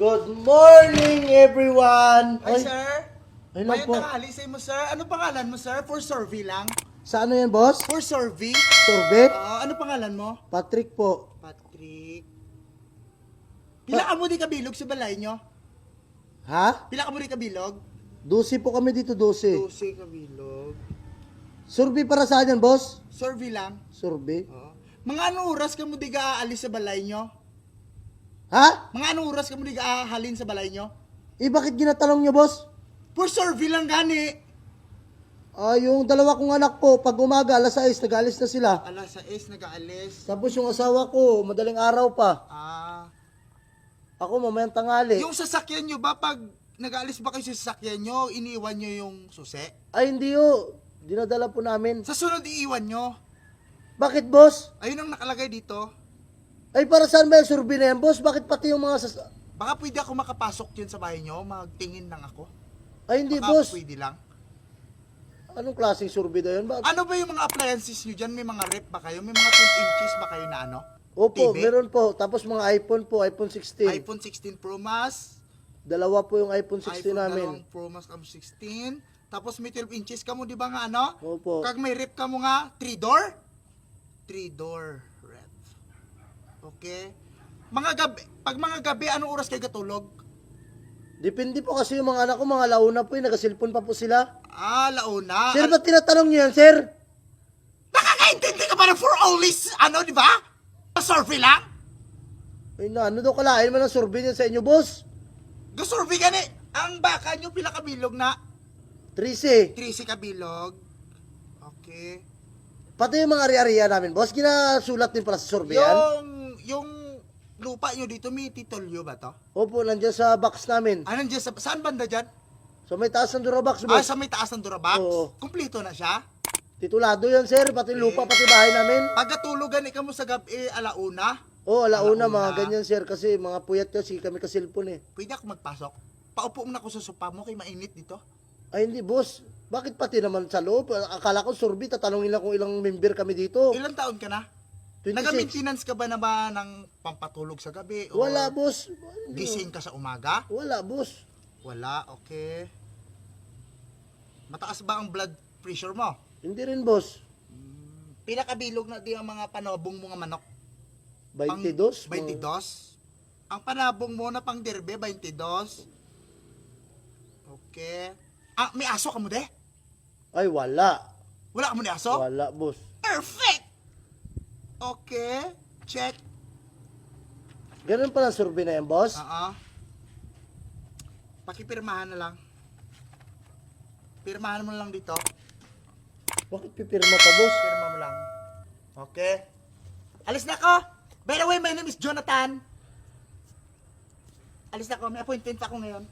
Good morning, everyone! Hi, Ay, sir. Hello Mayong po. tanghali sa mo, sir. Ano pangalan mo, sir? For survey lang? sa ano yan, boss? For survey? Sorbet? Oo, ano pangalan mo? Patrick po. Patrick. Pila ka mo di kabilog sa balay nyo? Ha? Pila ka mo di kabilog? Dusi po kami dito, dusi. 12 kabilog. Survey para saan yan, boss? Survey lang? Survey? Oo. Mga anong oras ka mo di ka aalis sa balay nyo? Ha? Mga anong oras ka mo di ka ahalin sa balay nyo? Eh, bakit ginatanong niyo, boss? For survey lang gani. Ah, yung dalawa kong anak po, pag umaga, alas 6, nag-alis na sila. Alas 6 nag-aalis. Tapos yung asawa ko, madaling araw pa. Ah. Ako, mamayang tangali. Yung sasakyan nyo ba, pag nag-aalis ba kayo sa sasakyan nyo, iniiwan nyo yung susi? Ay, hindi ho. Dinadala po namin. Sa sunod iiwan nyo. Bakit, boss? Ayun ang nakalagay dito. Ay, para saan ba yung survey na yan, boss? Bakit pati yung mga sas... Baka pwede ako makapasok dyan sa bahay nyo, magtingin lang ako. Ay, hindi, Baka boss. pwede lang. Anong klaseng survey na yun? Ba? Ano ba yung mga appliances nyo dyan? May mga rep ba kayo? May mga 10 inches ba kayo na ano? Opo, TV? meron po. Tapos mga iPhone po, iPhone 16. iPhone 16 Pro Max, Dalawa po yung iPhone 16 iPhone namin. dalawang Pro Max kamo 16, tapos may 12 inches ka mo, di ba nga ano? Opo. Kag may rep ka mo nga, 3 door? 3 door. Okay. Mga gabi, pag mga gabi, anong oras kayo katulog? Depende po kasi yung mga anak ko, mga launa po, yung nagasilpon pa po sila. Ah, launa. Sir, ba't tinatanong niyo yan, sir? Nakakaintindi ka ba na for always, ano, di ba? Survey lang? Ay na, ano daw kalahin man ang survey niyan sa inyo, boss? Ga-survey gani. Ang baka nyo pila kabilog na 13. 13 kabilog. Okay. Pati yung mga ari-ariya namin, boss, ginasulat din pala sa survey yan. Yung, yung lupa nyo dito, may titolyo ba to? Opo, nandiyan sa box namin. Anong dyan, sa, saan banda dyan? So may taas ng Durabox, Ah, boss. sa may taas ng Durabox? Oo. Kumpleto na siya? Titulado yan, sir. Pati lupa, pati bahay namin. Pagkatulugan ikaw mo sa gabi, alauna, Oo, oh, alauna, Alauna. mga ganyan, sir. Kasi mga puyat kasi kami kasilpon eh. pwede ako magpasok. Paupo mo na ako sa sopa mo, kay mainit dito. Ay, hindi, boss. Bakit pati naman sa loob? Akala ko survey, tatanungin lang kung ilang member kami dito. Ilang taon ka na? 26. Naga-maintenance ka ba na ba ng pampatulog sa gabi? O Wala, boss. Gising ka sa umaga? Wala, boss. Wala, okay. Mataas ba ang blood pressure mo? Hindi rin, boss. Pinakabilog na di ang mga panabong mga manok. Pang- 22. 22. Ang panabong mo na pang derbe, 22. Okay. Ah, may aso ka mo de? Ay, wala. Wala ka mo ni aso? Wala, boss. Perfect! Okay. Check. Ganun pala survey na yan, boss. Oo. Pakipirmahan na lang. Pirmahan mo lang dito. Bakit pipirma pa, boss? Pirma mo lang. Okay. Alis na ako. By the way, my name is Jonathan. Alis na ako. May appointment ako ngayon.